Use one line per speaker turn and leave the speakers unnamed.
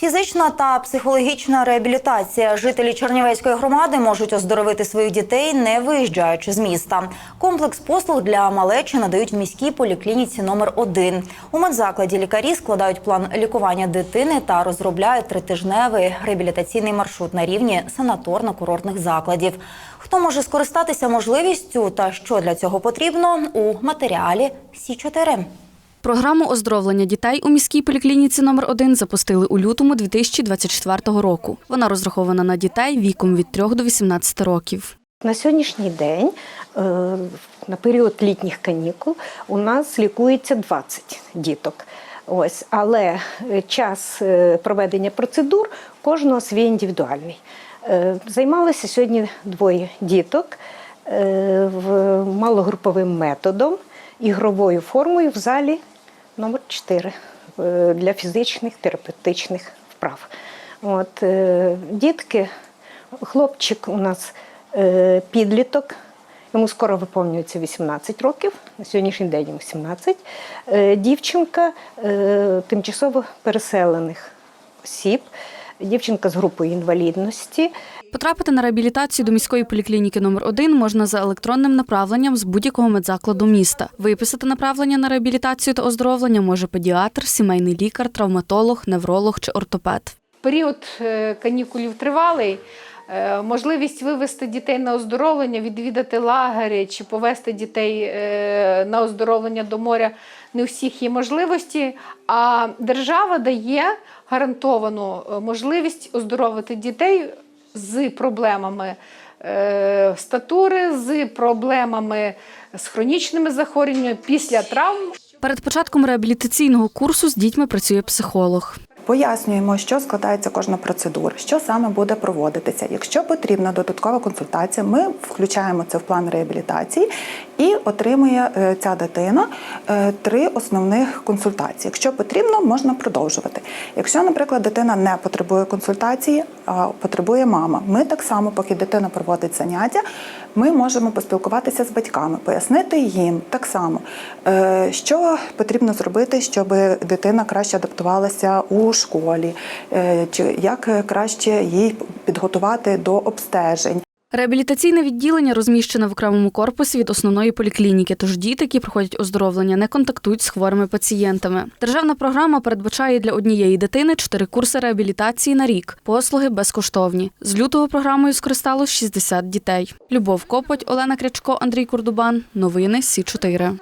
Фізична та психологічна реабілітація. Жителі Чернівецької громади можуть оздоровити своїх дітей, не виїжджаючи з міста. Комплекс послуг для малечі надають в міській поліклініці номер 1 У медзакладі лікарі складають план лікування дитини та розробляють тритижневий реабілітаційний маршрут на рівні санаторно-курортних закладів. Хто може скористатися можливістю та що для цього потрібно у матеріалі Сі 4
Програму оздоровлення дітей у міській поліклініці номер 1 запустили у лютому 2024 року. Вона розрахована на дітей віком від 3 до 18 років.
На сьогоднішній день, е, на період літніх канікул, у нас лікується 20 діток. Ось, але е, час е, проведення процедур кожного свій індивідуальний. Займалися сьогодні двоє діток малогруповим методом, ігровою формою в залі номер 4 е, для фізичних терапевтичних вправ. От, е, дітки, хлопчик у нас е, підліток, йому скоро виповнюється 18 років, на сьогоднішній день йому 17. Е, дівчинка тимчасово переселених осіб, дівчинка з групою інвалідності.
Потрапити на реабілітацію до міської поліклініки номер 1 можна за електронним направленням з будь-якого медзакладу міста. Виписати направлення на реабілітацію та оздоровлення може педіатр, сімейний лікар, травматолог, невролог чи ортопед.
Період е, канікулів тривалий. Е, Можливість вивести дітей на оздоровлення, відвідати лагері чи повести дітей е, на оздоровлення до моря не у всіх є можливості. А держава дає гарантовану е, можливість оздоровити дітей з проблемами статури, з проблемами з хронічними захворюваннями після травм.
Перед початком реабілітаційного курсу з дітьми працює психолог.
Пояснюємо, що складається кожна процедура, що саме буде проводитися. Якщо потрібна додаткова консультація, ми включаємо це в план реабілітації і отримує е, ця дитина е, три основних консультації. Якщо потрібно, можна продовжувати. Якщо, наприклад, дитина не потребує консультації, потребує мама, ми так само, поки дитина проводить заняття, ми можемо поспілкуватися з батьками, пояснити їм так само, е, що потрібно зробити, щоб дитина краще адаптувалася у школі, е, чи як краще їй підготувати до обстежень.
Реабілітаційне відділення розміщене в окремому корпусі від основної поліклініки, тож діти, які проходять оздоровлення, не контактують з хворими пацієнтами. Державна програма передбачає для однієї дитини чотири курси реабілітації на рік. Послуги безкоштовні. З лютого програмою скористалось 60 дітей. Любов Копоть, Олена Крячко, Андрій Курдубан. Новини Сі 4